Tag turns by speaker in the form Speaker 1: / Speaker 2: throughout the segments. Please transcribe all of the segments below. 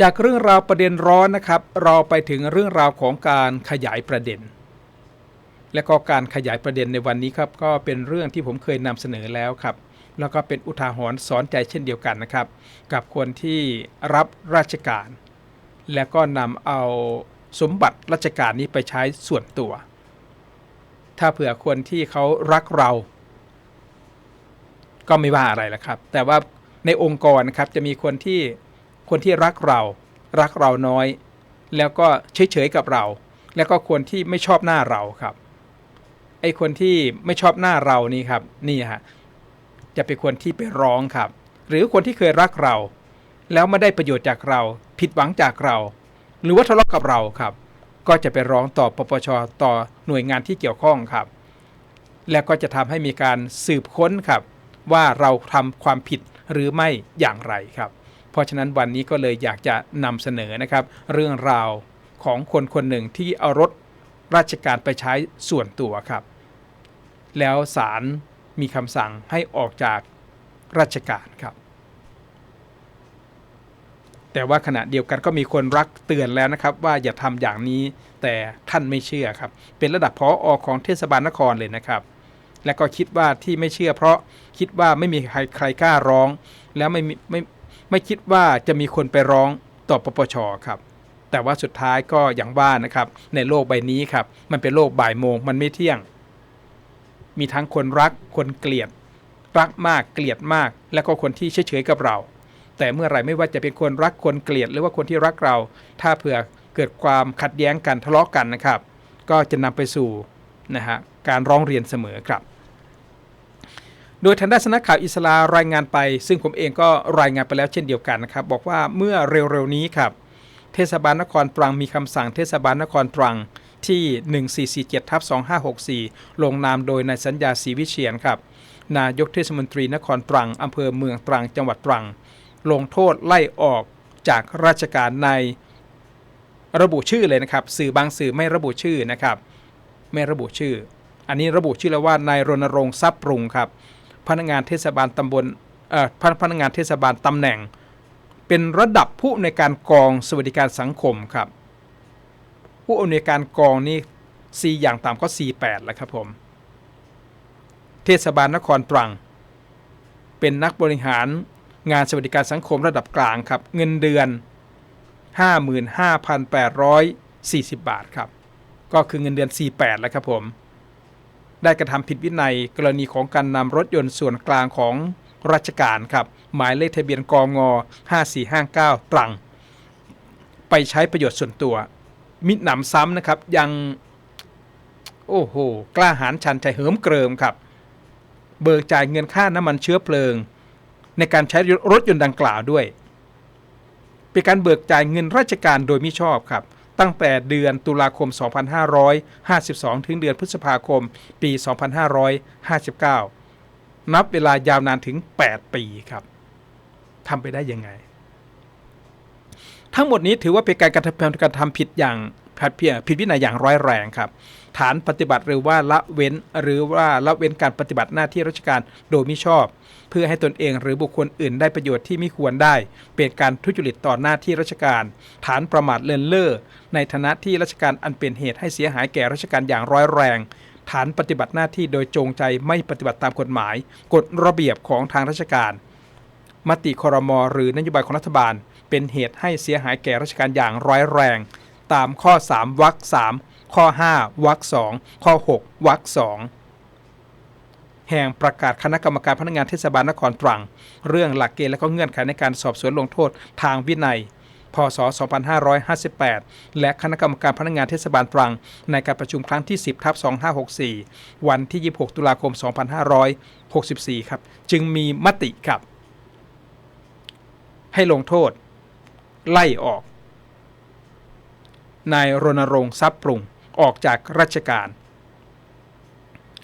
Speaker 1: จากเรื่องราวประเด็นร้อนนะครับ เราไปถึงเรื่องราวของการขยายประเด็น และก็การขยายประเด็นในวันนี้ครับก็เป็นเรื่องที่ผมเคยนำเสนอแล้วครับ แล้วก็เป็นอุทาหรณ์สอนใจเช่นเดียวกันนะครับ กับคนที่รับราชการ และก็นำเอาสมบัติราชการนี้ไปใช้ส่วนตัว ถ้าเผื่อคนที่เขารักเรา ก็ไม่ว่าอะไรละครับ แต่ว่าในองค์กรนะครับจะมีคนที่ คนที่รักเรา รักเราน้อย แล้วก็เฉยๆกับเรา แล้วก็คนที่ไม่ชอบหน้าเราครับไอ้คนที่ไม่ชอบหน้าเรานี่ครับนี่ฮะจะเป็นคนที่ไปร้องครับ หรือคนที่เคยรักเรา แล้วไม่ได้ประโยชน์จากเรา ผิดหวังจากเรา หรือว่าทะเลาะกับเราครับ ก็จะไปร้องต่อปปชต่อหน่วยงานที่เกี่ยวข้องครับ แล้วก็จะทำให้มีการสืบค้นครับ ว่าเราทำความผิดหรือไม่อย่างไรครับ เพราะฉะนั้นวันนี้ก็เลยอยากจะนำเสนอนะครับ เรื่องราวของคนคนหนึ่งที่เอารถราชการไปใช้ส่วนตัวครับ แล้วศาลมีคำสั่งให้ออกจากราชการครับ แต่ว่าขณะเดียวกันก็มีคนรักเตือนแล้วนะครับ ว่าอย่าทำอย่างนี้แต่ท่านไม่เชื่อครับ เป็นระดับพออของเทศบาลนครเลยนะครับ และก็คิดว่าที่ไม่เชื่อ เพราะคิดว่าไม่มีใครใครกล้าร้อง แล้วไม่ไม่ ไม่คิดว่าจะมีคนไปร้องต่อปปชครับ แต่ว่าสุดท้ายก็อย่างว่านะครับในโลกใบนี้ครับ มันเป็นโลกบ่ายโมงมันไม่เที่ยง มีทั้งคนรักคนเกลียด รักมากเกลียดมาก แล้วก็คนที่เฉยๆกับเรา แต่เมื่อไรไม่ว่าจะเป็นคนรักคนเกลียด หรือว่าคนที่รักเรา ถ้าเผื่อเกิดความขัดแย้งกันทะเลาะกันนะครับ ก็จะนำไปสู่นะฮะการร้องเรียนเสมอครับ โดยทางด้านสนักข่าวอิสลารายงานไป ซึ่งผมเองก็รายงานไปแล้วเช่นเดียวกันนะครับ บอกว่าเมื่อเร็วๆนี้ครับ เทศบาลนครตรังมีคำสั่งเทศบาลนครตรังที่ 1447ทับ2564 ลงนามโดยนายสัญญาศรีวิเชียนครับ นายกเทศมนตรีนครตรังอำเภอเมืองตรังจังหวัดตรัง ลงโทษไล่ออกจากราชการในระบุชื่อเลยนะครับ สื่อบางสื่อไม่ระบุชื่อนะครับ ไม่ระบุชื่อ อันนี้ระบุชื่อแล้วว่านายรณรงค์ทรัพย์ปรุงครับ พนักงานเทศบาลตำบลเอ่อพนักงานเทศบาลตำแหน่ง เป็นระดับผู้อำนวยการกองสวัสดิการสังคมครับ ผู้อำนวยการกองนี่ 4 อย่างต่ำก็ 48แล้วครับผม เทศบาลนครตรัง เป็นนักบริหารงานสวัสดิการสังคมระดับกลางครับ เงินเดือน 55,840 บาทครับ ก็คือเงินเดือน 48 แล้วครับผม ได้กระทำผิดวินัยกรณีของการนำรถยนต์ส่วนกลางของราชการครับหมายเลขทะเบียนกง5459 ตรัง ไปใช้ประโยชน์ส่วนตัว มิหนำซ้ำนะครับยัง โอ้โห กล้าหาญชันใจเหิมเกริมครับ เบิกจ่ายเงินค่าน้ำมันเชื้อเพลิง ในการใช้รถยนต์ดังกล่าวด้วย เป็นการเบิกจ่ายเงินราชการโดยมิชอบครับ ตั้งแต่เดือนตุลาคม 2552 ถึงเดือนพฤษภาคม ปี 2559 นับเวลายาวนานถึง 8 ปีครับทำไปได้ยังไง ทั้งหมดนี้ถือว่าเป็นการกระทำการทำผิดอย่างผิดเพียผิดวินัยอย่างร้ายแรงครับ ฐานปฏิบัติหรือว่าละเว้น หรือว่าละเว้นการปฏิบัติหน้าที่ราชการโดยมิชอบ เพื่อให้ตนเองหรือบุคคลอื่นได้ประโยชน์ที่ไม่ควรได้ เป็นการทุจริตต่อหน้าที่ราชการ ฐานประมาทเลินเล่อในฐานะที่ราชการอันเป็นเหตุให้เสียหายแก่ราชการอย่างร้ายแรง ฐานปฏิบัติหน้าที่โดยจงใจไม่ปฏิบัติตามกฎหมาย กฎระเบียบของทางราชการ มติคอรมอหรือนโยบายของรัฐบาล เป็นเหตุให้เสียหายแก่ราชการอย่างร้ายแรง ตามข้อ 3วรรค3 ข้อ 5วรรค2ข้อ 6วรรค2แห่งประกาศคณะกรรมการพนักงานเทศบาลนครตรัง เรื่องหลักเกณฑ์และก็เงื่อนไขในการสอบสวนลงโทษทางวินัย พศ 2558 และคณะกรรมการพนักงานเทศบาลตรัง ในการประชุมครั้งที่ 10ทับ2564 วันที่ 26 ตุลาคม 2564 ครับ จึงมีมติครับ ให้ลงโทษ ไล่ออก นายรณรงค์ทรัพย์ปรุง ออกจากราชการ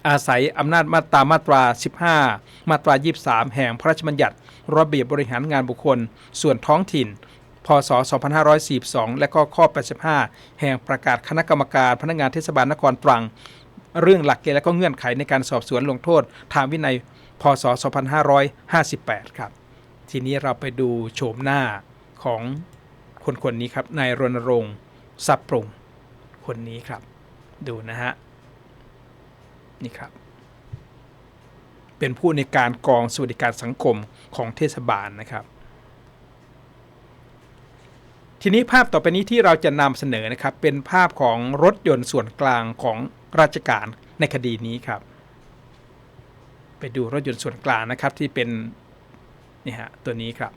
Speaker 1: อาศัยอำนาจมาตรามาตรา 15 มาตรา 23 แห่งพระราชบัญญัติ ระเบียบบริหารงานบุคคล ส่วนท้องถิ่น พศ 2542 และก็ข้อ 85 แห่งประกาศคณะกรรมการพนักงานเทศบาลนครตรัง เรื่องหลักเกณฑ์และก็เงื่อนไขในการสอบสวนลงโทษ ทางวินัย พศ 2558 ครับ ทีนี้เราไปดูโฉมหน้าของคนคนนี้ครับนายรณรงค์ทรัพย์ปรุง คนนี้ครับ ดูนะฮะ นี่ครับ เป็นผู้ในการกองสวัสดิการสังคมของเทศบาลนะครับ ทีนี้ภาพต่อไปนี้ที่เราจะนำเสนอนะครับ เป็นภาพของรถยนต์ส่วนกลางของราชการในคดีนี้ครับ ไปดูรถยนต์ส่วนกลางนะครับที่เป็นนี่ฮะตัวนี้ครับ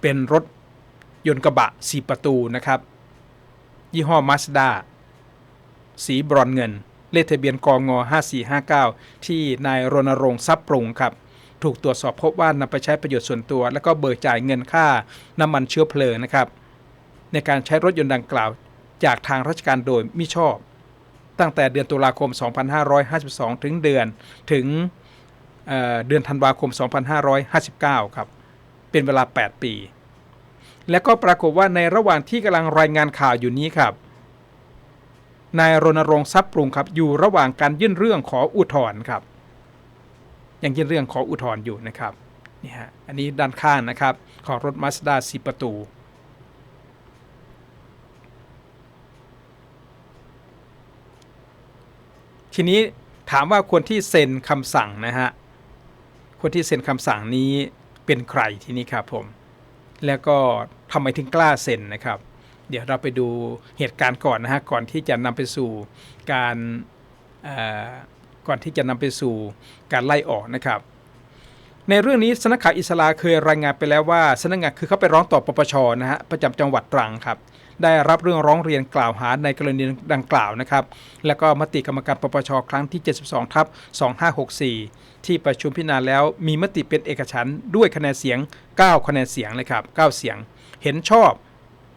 Speaker 1: เป็นรถยนต์กระบะสีประตูนะครับ ยี่ห้อมาสด้าสีบรอนเงิน เลขทะเบียนกง5459 ที่นายรณรงค์ทรัพย์ปรุงครับ ถูกตรวจสอบพบว่านำไปใช้ประโยชน์ส่วนตัว แล้วก็เบิกจ่ายเงินค่าน้ำมันเชื้อเพลิงนะครับ ในการใช้รถยนต์ดังกล่าว จากทางราชการโดยมิชอบ ตั้งแต่เดือนตุลาคม 2552 ถึงเดือนถึงเเดือนธันวาคม 2559 ครับ เป็นเวลา 8 ปี และก็ปรากฏว่าในระหว่างที่กำลังรายงานข่าวอยู่นี้ครับ นายรณรงค์ทรัพย์ปรุงครับอยู่ระหว่างการยื่นเรื่องขออุทธรณ์ครับ ยังยื่นเรื่องขออุทธรณ์อยู่นะครับนี่ฮะอันนี้ด้านข้างนะครับของรถมาสด้าสีประตูทีนี้ถามว่าคนที่เซ็นคำสั่งนะฮะ คนที่เซ็นคำสั่งนี้เป็นใครทีนี้ครับผม แล้วก็ทำไมถึงกล้าเซ็นนะครับ เดี๋ยวเราไปดูเหตุการณ์ก่อนนะฮะก่อนที่จะนำไปสู่การก่อนที่จะนำไปสู่การไล่ออกนะครับ ในเรื่องนี้สนักข่าวอิสลาเคยรายงานไปแล้วว่าสนักงานคือเขาไปร้องต่อปปชนะฮะประจำจังหวัดตรังครับได้รับเรื่องร้องเรียนกล่าวหาในกรณีดังกล่าวนะครับ แล้วก็มติกรรมการปปชครั้งที่ 72 ทับ 2564 ที่ประชุมพิจารณาแล้วมีมติเป็นเอกฉันท์ด้วยคะแนนเสียง 9 คะแนนเสียงเลยครับ 9 เสียง เห็นชอบ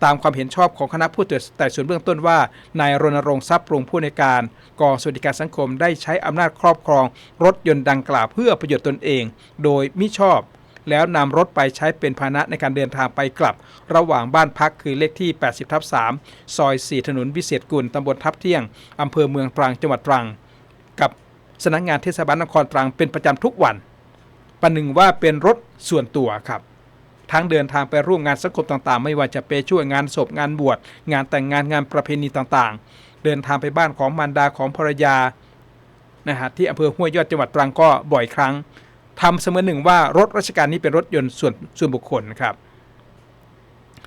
Speaker 1: ตามความเห็นชอบของคณะผู้ตรวจแต่ส่วนเบื้องต้นว่านายรณรงค์ทรัพย์ปรุงผู้ในการกองสวัสดิการสังคมได้ใช้อำนาจครอบครอง รถยนต์ดังกล่าวเพื่อประโยชน์ตนเอง โดยมิชอบ แล้วนำรถไปใช้เป็นพาหนะในการเดินทางไปกลับ ระหว่างบ้านพักคือเลขที่ 80ทับ3ซอย 4 ถนนวิเศษกุลตำบลทับเที่ยงอำเภอเมืองตรังจังหวัดตรัง สำนักงานเทศบาลนครตรังเป็นประจำทุกวัน ประหนึ่งว่าเป็นรถส่วนตัวครับทั้งเดินทางไปร่วมงานสังคมต่างๆ ไม่ว่าจะไปช่วยงานศพงานบวชงานแต่งงานงานประเพณีต่างๆ เดินทางไปบ้านของมารดาของภรรยานะฮะที่อำเภอห้วยยอดจังหวัดตรังก็บ่อยครั้งทำเสมอหนึ่งว่ารถราชการนี้เป็นรถยนต์ส่วนส่วนบุคคลครับ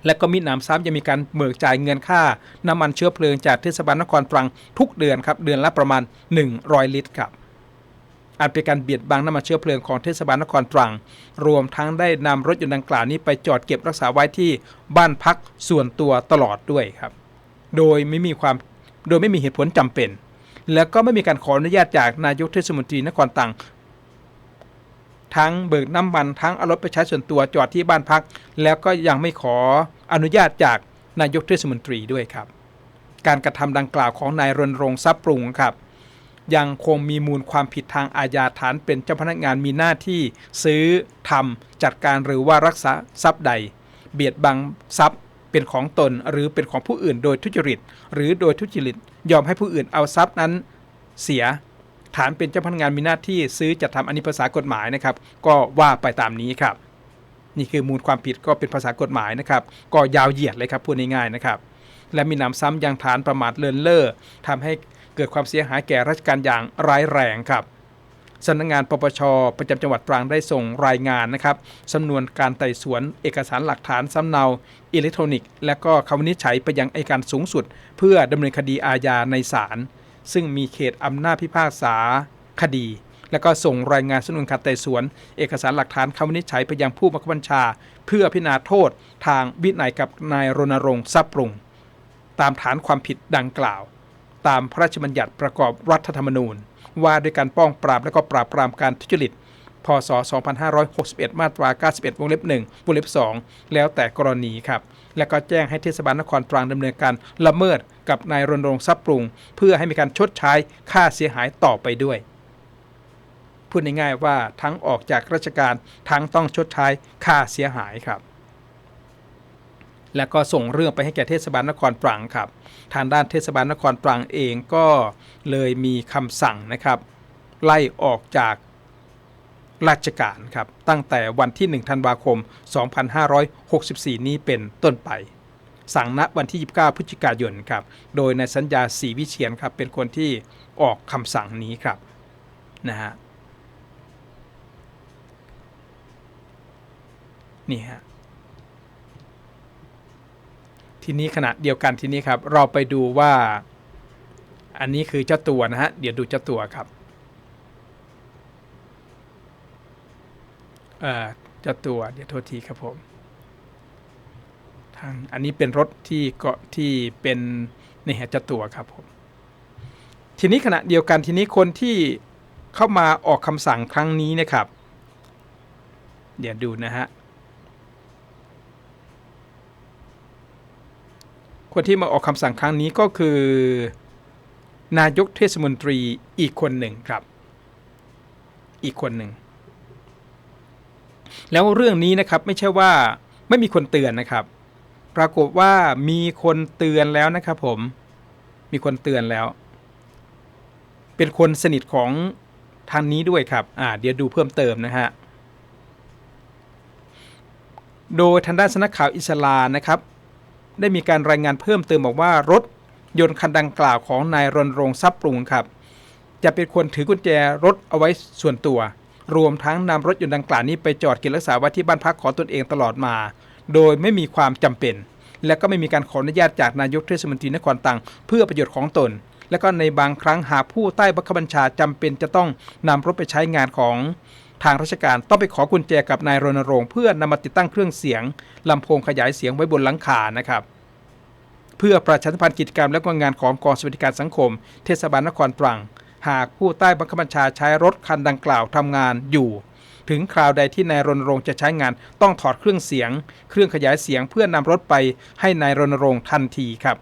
Speaker 1: และก็มีหนำซ้ำยังมีการเบิกจ่ายเงินค่า น้ำมันเชื้อเพลิงจากเทศบาลนครตรังทุกเดือนครับเดือนละประมาณ 100 ลิตรครับ อาจเป็นการเบียดบังน้ำมันเชื้อเพลิงของเทศบาลนครตรัง รวมทั้งได้นำรถยนต์ดังกล่าวนี้ไปจอดเก็บรักษาไว้ที่บ้านพักส่วนตัวตลอดด้วยครับ โดยไม่มีความโดยไม่มีเหตุผลจำเป็น แล้วก็ไม่มีการขออนุญาตจากนายกเทศมนตรีนครตรังทั้งเบิกน้ำมันทั้งเอารถไปใช้ส่วนตัวจอดที่บ้านพัก แล้วก็ยังไม่ขออนุญาตจากนายกเทศมนตรีด้วยครับ การกระทำดังกล่าวของนายรณรงค์ทรัพย์ปรุงครับ ยังคงมีมูลความผิดทางอาญาฐานเป็นเจ้าพนักงานมีหน้าที่ซื้อทำจัดการหรือว่ารักษาทรัพย์ใด เบียดบังทรัพย์เป็นของตนหรือเป็นของผู้อื่นโดยทุจริต หรือโดยทุจริต ยอมให้ผู้อื่นเอาทรัพย์นั้นเสียฐานเป็นเจ้าพนักงานมีหน้าที่ซื้อจัดทำอันนี้ภาษากฎหมายนะครับ ก็ว่าไปตามนี้ครับ นี่คือมูลความผิดก็เป็นภาษากฎหมายนะครับ ก็ยาวเหยียดเลยครับพูดง่ายๆนะครับ และมีหนำซ้ำยังฐานประมาทเลินเล่อทำให้ เกิดความเสียหายแก่ราชการอย่างร้ายแรงครับสำนักงานปปชประจำจังหวัดตรังได้ส่งรายงานนะครับสำนวนการไต่สวน เอกสารหลักฐานสำเนาอิเล็กทรอนิกส์ และก็คำวินิจฉัยไปยังอัยการสูงสุด เพื่อดำเนินคดีอาญาในศาลซึ่งมีเขตอำนาจพิพากษาคดี แล้วก็ส่งรายงานสำนวนการไต่สวน เอกสารหลักฐานคำวินิจฉัยไปยังผู้บังคับบัญชา เพื่อพิจารณาโทษ ทางวินัยกับนายรณรงค์ทรัพย์ปรุง ตามฐานความผิดดังกล่าว ตามพระราชบัญญัติประกอบรัฐธรรมนูญ ว่าด้วยการป้องปราบและก็ปราบปรามการทุจริต พศ 2561 มาตรา 91 วงเล็บ 1 วงเล็บ 2 แล้วแต่กรณีครับ และก็แจ้งให้เทศบาลนครตรังดำเนินการละเมิดกับนายรณรงค์ทรัพย์ปรุง เพื่อให้มีการชดใช้ค่าเสียหายต่อไปด้วยพูดง่ายๆว่าทั้งออกจากราชการทั้งต้องชดใช้ค่าเสียหายครับ และก็ส่งเรื่องไปให้แก่เทศบาลนครตรังครับ ทางด้านเทศบาลนครตรังเองก็เลยมีคำสั่งนะครับ ไล่ออกจากราชการครับ ตั้งแต่วันที่ 1 ธันวาคม 2564 นี้เป็นต้นไป สั่งณวันที่ 29 พฤศจิกายนครับ โดยในสัญญาศรีวิเชียนครับ เป็นคนที่ออกคำสั่งนี้ครับนะฮะนี่ฮะ ทีนี้ขณะเดียวกันทีนี้ครับ เราไปดูว่า อันนี้คือเจ้าตัวนะฮะ เดี๋ยวดูเจ้าตัวครับเอ่อเจ้าตัวเดี๋ยวโทษทีครับผมทางอันนี้เป็นรถที่เกาะที่เป็นนี่ฮะเจ้าตัวครับผมทีนี้ขณะเดียวกันทีนี้คนที่เข้ามาออกคำสั่งครั้งนี้นะครับ เดี๋ยวดูนะฮะ คนที่มาออกคำสั่งครั้งนี้ก็คือ นายกเทศมนตรีอีกคนหนึ่งครับ อีกคนหนึ่ง แล้วเรื่องนี้นะครับไม่ใช่ว่าไม่มีคนเตือนนะครับ ปรากฏว่ามีคนเตือนแล้วนะครับผม มีคนเตือนแล้ว เป็นคนสนิทของทางนี้ด้วยครับ อ่า เดี๋ยวดูเพิ่มเติมนะฮะ โดยทางด้านสนักข่าวอิสลานะครับ ได้มีการรายงานเพิ่มเติมบอกว่ารถยนต์คันดังกล่าวของนายรณรงค์ทรัพย์ปรุงครับ จะเป็นคนถือกุญแจรถเอาไว้ส่วนตัว รวมทั้งนำรถยนต์ดังกล่าวนี้ไปจอดเก็บรักษาไว้ที่บ้านพักของตนเองตลอดมา โดยไม่มีความจำเป็น และก็ไม่มีการขออนุญาตจากนายกเทศมนตรีนครตังเพื่อประโยชน์ของตน และก็ในบางครั้งหากผู้ใต้บังคับบัญชาจำเป็นจะต้องนำรถไปใช้งานของ ทางราชการต้องไปขอกุญแจกับนายรณรงค์เพื่อนำมาติดตั้งเครื่องเสียงลำโพงขยายเสียงไว้บนหลังคานะครับเพื่อประชาสัมพันธ์กิจกรรมและงานของกองสวัสดิการสังคม เทศบาลนครตรัง หากผู้ใต้บังคับบัญชาใช้รถคันดังกล่าวทำงานอยู่ ถึงคราวใดที่นายรณรงค์จะใช้งานต้องถอดเครื่องเสียง เครื่องขยายเสียงเพื่อนำรถไปให้นายรณรงค์ทันทีครับ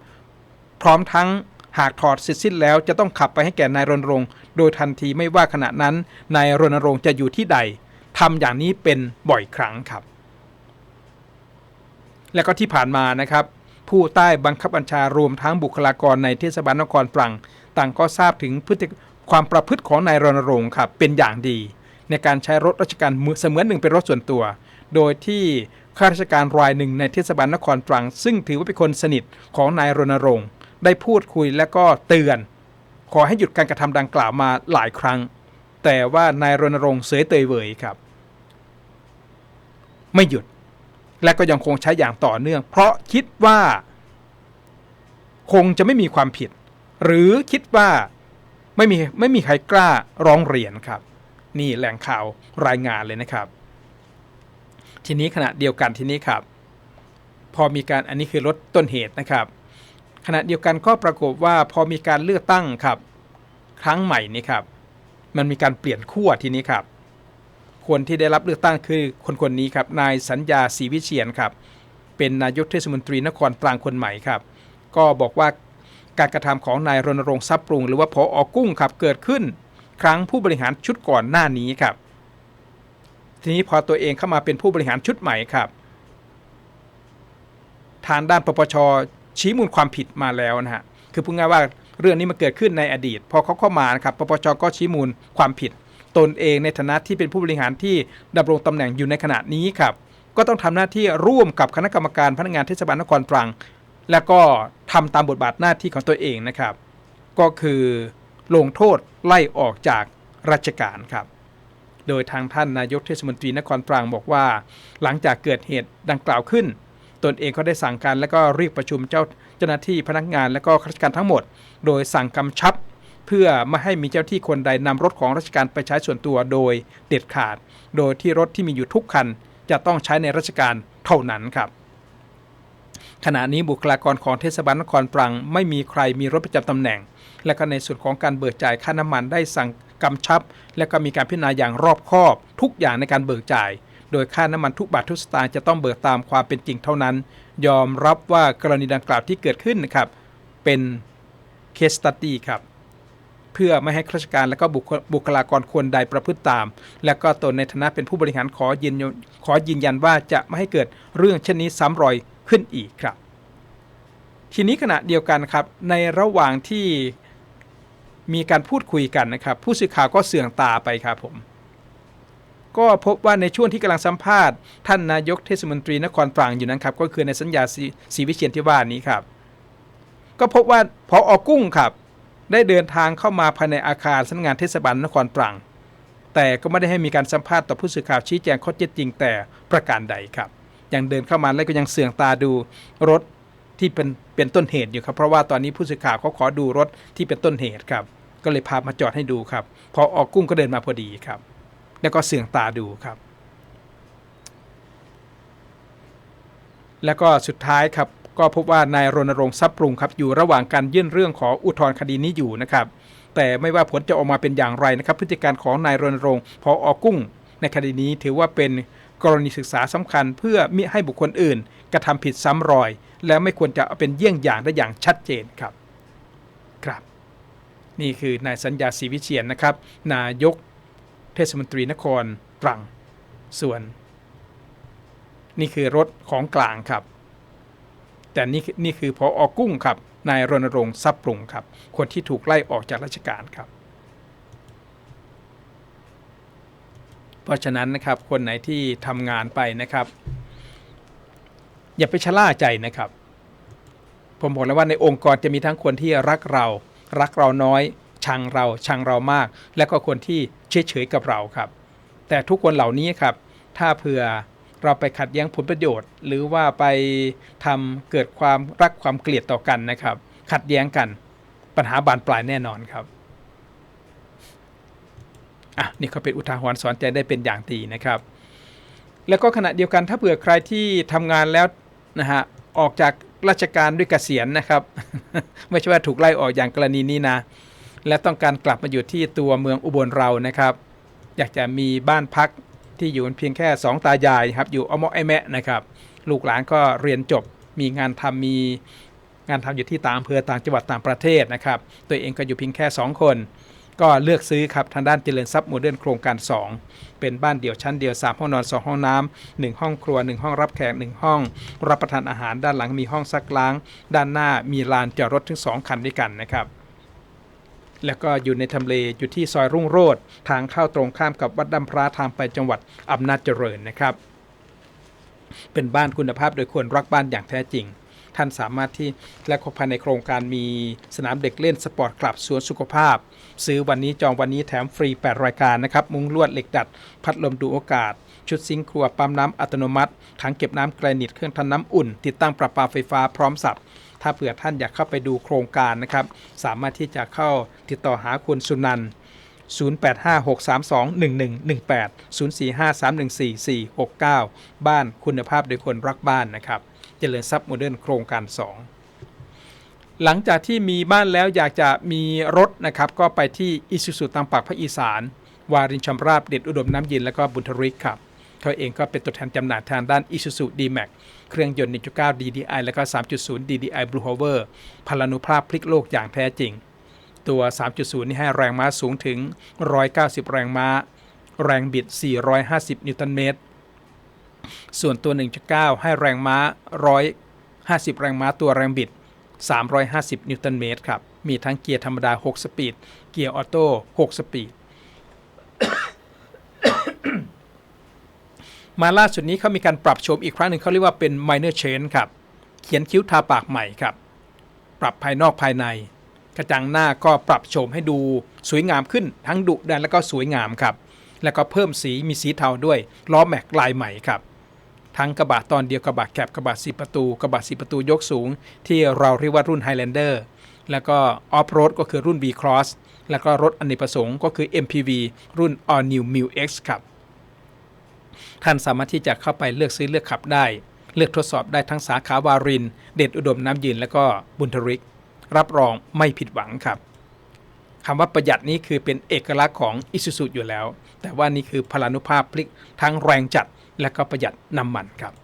Speaker 1: พร้อมทั้งหากถอดเสร็จสิ้นแล้วจะต้องขับไปให้แก่นายรณรงค์ โดยทันทีไม่ว่าขณะนั้นนายรณรงค์จะอยู่ที่ใดทำอย่างนี้เป็นบ่อยครั้งครับ และก็ที่ผ่านมานะครับ ผู้ใต้บังคับบัญชารวมทั้งบุคลากรในเทศบาลนครตรัง ต่างก็ทราบถึงพฤติความประพฤติของนายรณรงค์ครับเป็นอย่างดี ในการใช้รถราชการเสมือนหนึ่งเป็นรถส่วนตัว โดยที่ข้าราชการรายหนึ่งในเทศบาลนครตรัง ซึ่งถือว่าเป็นคนสนิทของนายรณรงค์ ได้พูดคุยและก็เตือน ขอให้หยุดการกระทำดังกล่าวมาหลายครั้ง แต่ว่านายรณรงค์เสยเตยเวยครับ ไม่หยุดและก็ยังคงใช้อย่างต่อเนื่อง เพราะคิดว่า คงจะไม่มีความผิด หรือคิดว่าไม่มีไม่มีใครกล้าร้องเรียนครับ นี่แหล่งข่าวรายงานเลยนะครับ ทีนี้ขณะเดียวกันทีนี้ครับ พอมีการอันนี้คือลดต้นเหตุนะครับ ขณะเดียวกันก็ปรากฏว่าพอมีการเลือกตั้งครับ ครั้งใหม่นี้ครับ มันมีการเปลี่ยนขั้วทีนี้ครับ คนที่ได้รับเลือกตั้งคือคนคนนี้ครับนายสัญญาศรีวิเชียนครับ เป็นนายกเทศมนตรีนครตรังคนใหม่ครับ ก็บอกว่าการกระทำของนายรณรงค์ทรัพย์ปรุง หรือว่าพออกุ้งครับเกิดขึ้น ครั้งผู้บริหารชุดก่อนหน้านี้ครับ ทีนี้พอตัวเองเข้ามาเป็นผู้บริหารชุดใหม่ครับ ทางด้านปปช ชี้มูลความผิดมาแล้วนะฮะคือพูดง่ายว่าเรื่องนี้มันเกิดขึ้นในอดีต พอเขาเข้ามานะครับปปชก็ชี้มูลความผิด ตนเองในฐานะที่เป็นผู้บริหารที่ดำรงตำแหน่งอยู่ในขณะนี้ครับก็ต้องทำหน้าที่ร่วมกับคณะกรรมการพนักงานเทศบาลนครตรัง และก็ทำตามบทบาทหน้าที่ของตัวเองนะครับ ก็คือลงโทษไล่ออกจากราชการครับ โดยทางท่านนายกเทศมนตรีนครตรังบอกว่า หลังจากเกิดเหตุดังกล่าวขึ้น ตนเองก็ได้สั่งการและก็เรียกประชุมเจ้าเจ้าหน้าที่พนักงานและก็ข้าราชการทั้งหมด โดยสั่งกำชับ เพื่อไม่ให้มีเจ้าที่คนใดนำรถของราชการไปใช้ส่วนตัวโดยเด็ดขาด โดยที่รถที่มีอยู่ทุกคัน จะต้องใช้ในราชการเท่านั้นครับขณะนี้บุคลากรของเทศบาลนครตรัง ไม่มีใครมีรถประจำตำแหน่ง และก็ในส่วนของการเบิกจ่ายค่าน้ำมันได้สั่งกำชับ และก็มีการพิจารณาอย่างรอบคอบ ทุกอย่างในการเบิกจ่าย โดยค่าน้ำมันทุกบาททุกสตางค์จะต้องเบิกตามความเป็นจริงเท่านั้น ยอมรับว่ากรณีดังกล่าวที่เกิดขึ้นนะครับ เป็นเคสตัดดี้ครับ เพื่อไม่ให้ข้าราชการและก็บุคลากรคนใดประพฤติตาม และก็ตนในฐานะเป็นผู้บริหารขอยืนยันขอยืนยันว่าจะไม่ให้เกิดเรื่องเช่นนี้ซ้ำรอยขึ้นอีกครับ ทีนี้ขณะเดียวกันครับ ในระหว่างที่มีการพูดคุยกันนะครับ ผู้สื่อข่าวก็เสื่องตาไปครับผม ก็พบว่าในช่วงที่กำลังสัมภาษณ์ท่านนายกเทศมนตรีนครตรังอยู่นั้นครับ ก็คือในสัญญาศรีวิเชียนที่ว่านี้ครับ ก็พบว่าพออกุ้งครับ ได้เดินทางเข้ามาภายในอาคารสำนักงานเทศบาลนครตรัง แต่ก็ไม่ได้ให้มีการสัมภาษณ์ต่อผู้สื่อข่าวชี้แจงข้อเท็จจริงแต่ประการใดครับยังเดินเข้ามาแล้วก็ยังเสื่องตาดูรถที่เป็นเป็นต้นเหตุอยู่ครับ เพราะว่าตอนนี้ผู้สื่อข่าวเขาขอดูรถที่เป็นต้นเหตุครับ ก็เลยพามาจอดให้ดูครับ พอออกกุ้งก็เดินมาพอดีครับ แล้วก็เสื่องตาดูครับ แล้วก็สุดท้ายครับก็พบว่านายรณรงค์ทรัพย์ปรุงครับอยู่ระหว่างการยื่นเรื่องขออุทธรณ์คดีนี้อยู่นะครับ แต่ไม่ว่าผลจะออกมาเป็นอย่างไรนะครับ พฤติการของนายรณรงค์พออกุ้ง ในคดีนี้ถือว่าเป็นกรณีศึกษาสำคัญเพื่อมิให้บุคคลอื่น กระทำผิดซ้ำรอย และไม่ควรจะเป็นเยี่ยงอย่างได้อย่างชัดเจนครับ ครับ นี่คือนายสัญญาศรีวิเชียนนะครับ นายก เทศมนตรีนครตรัง ส่วน นี่คือรถของกลางครับ แต่นี่นี่คือพออกุ้งครับนายรณรงค์ทรัพย์ปรุงครับ คนที่ถูกไล่ออกจากราชการครับ เพราะฉะนั้นนะครับคนไหนที่ทำงานไปนะครับ อย่าไปชะล่าใจนะครับ ผมบอกแล้วว่าในองค์กรจะมีทั้งคนที่รักเรา รักเราน้อย ชังเราชังเรามาก และก็คนที่เฉยเฉยๆกับเราครับ แต่ทุกคนเหล่านี้ครับ ถ้าเผื่อเราไปขัดแย้งผลประโยชน์ หรือว่าไปทำเกิดความรักความเกลียดต่อกันนะครับ ขัดแย้งกันปัญหาบานปลายแน่นอนครับอะนี่ก็เป็นอุทาหรณ์สอนใจได้เป็นอย่างดีนะครับ แล้วก็ขณะเดียวกันถ้าเผื่อใครที่ทำงานแล้วนะฮะออกจากราชการด้วยเกษียณนะครับ ไม่ใช่ว่าถูกไล่ออกอย่างกรณีนี้นะ และต้องการกลับมาอยู่ที่ตัวเมืองอุบลเรานะครับ อยากจะมีบ้านพักที่อยู่เพียงแค่ 2 ตายายครับอยู่อมอไอแมะนะครับ ลูกหลานก็เรียนจบมีงานทำมีงานทำอยู่ที่ต่างอำเภอต่างจังหวัดต่างประเทศนะครับ ตัวเองก็อยู่เพียงแค่ 2 คน ก็เลือกซื้อครับทางด้านเจริญทรัพย์โมเดิร์นโครงการ 2 เป็นบ้านเดี่ยวชั้นเดียว 3 ห้องนอน 2 ห้องน้ำ1ห้องครัว 1 ห้องรับแขก 1 ห้อง รับประทานอาหารด้านหลังมีห้องซักล้าง ด้านหน้ามีลานจอดรถถึง 2 คันด้วยกันนะครับ แล้วก็อยู่ในทำเลอยู่ที่ซอยรุ่งโรจน์ทางเข้าตรงข้ามกับวัดดำพระทางไปจังหวัดอำนาจเจริญนะครับ เป็นบ้านคุณภาพโดยคนรักบ้านอย่างแท้จริง ท่านสามารถที่และภายในโครงการมีสนามเด็กเล่นสปอร์ตคลับสวนสุขภาพ ซื้อวันนี้จองวันนี้แถมฟรี 8 รายการนะครับ มุ้งลวดเหล็กดัด พัดลมดูโอกาสชุดซิงค์ครัวปั๊มน้ำอัตโนมัติถังเก็บน้ำแกรนิตเครื่องทำน้ำอุ่น ติดตั้งประปาไฟฟ้าพร้อมสับ ถ้าเผื่อท่านอยากเข้าไปดูโครงการนะครับ สามารถที่จะเข้าติดต่อหาคุณสุนันท์0856321118 0453144469 บ้านคุณภาพโดยคนรักบ้านนะครับเจริญทรัพย์โมเดิร์นโครงการ 2หลังจากที่มีบ้านแล้วอยากจะมีรถนะครับ ก็ไปที่อิสุสุตังปากภาคอีสาน วารินชำราบเด็ดอุดมน้ำเย็นแล้วก็บุญทริกครับเขาเองก็เป็นตัวแทนจำหน่ายทางด้าน Isuzu D-Max เครื่องยนต์ 1.9 DDI แล้วก็ 3.0 DDI Blue Hover พลานุภาพพลิกโลกอย่างแท้จริง ตัว 3.0 นี่ให้แรงม้าสูงถึง 190 แรงม้า แรงบิด 450 นิวตันเมตร ส่วนตัว 1.9 ให้แรงม้า 150 แรงม้าตัวแรงบิด 350 นิวตันเมตรครับ มีทั้งเกียร์ธรรมดา 6 สปีด เกียร์ออโต้ 6 สปีด มาล่าสุดนี้เขามีการปรับโฉมอีกครั้งหนึ่งเขาเรียกว่าเป็น minor change ครับ เขียนคิ้วทาปากใหม่ครับ ปรับภายนอกภายใน กระจังหน้าก็ปรับโฉมให้ดูสวยงามขึ้นทั้งดุดันและก็สวยงามครับ แล้วก็เพิ่มสีมีสีเทาด้วยล้อแม็กลายใหม่ครับทั้งกระบะตอนเดียวกระบะแคบกระบะสีประตู กระบะสีประตูยกสูง ที่เราเรียกว่ารุ่น Highlander แล้วก็ออฟโรดก็คือรุ่น B Cross แล้วก็รถอเนกประสงค์ก็คือ MPV รุ่น All New m i l X ครับ ท่านสามารถที่จะเข้าไปเลือกซื้อเลือกขับได้ เลือกทดสอบได้ทั้งสาขาวาริน เด็ดอุดมน้ำยืนและก็บุญทริก รับรองไม่ผิดหวังครับคำว่าประหยัดนี้คือเป็นเอกลักษณ์ของอิสุสุอยู่แล้ว แต่ว่านี่คือพลานุภาพพลิกทั้งแรงจัดและก็ประหยัดน้ำมันครับ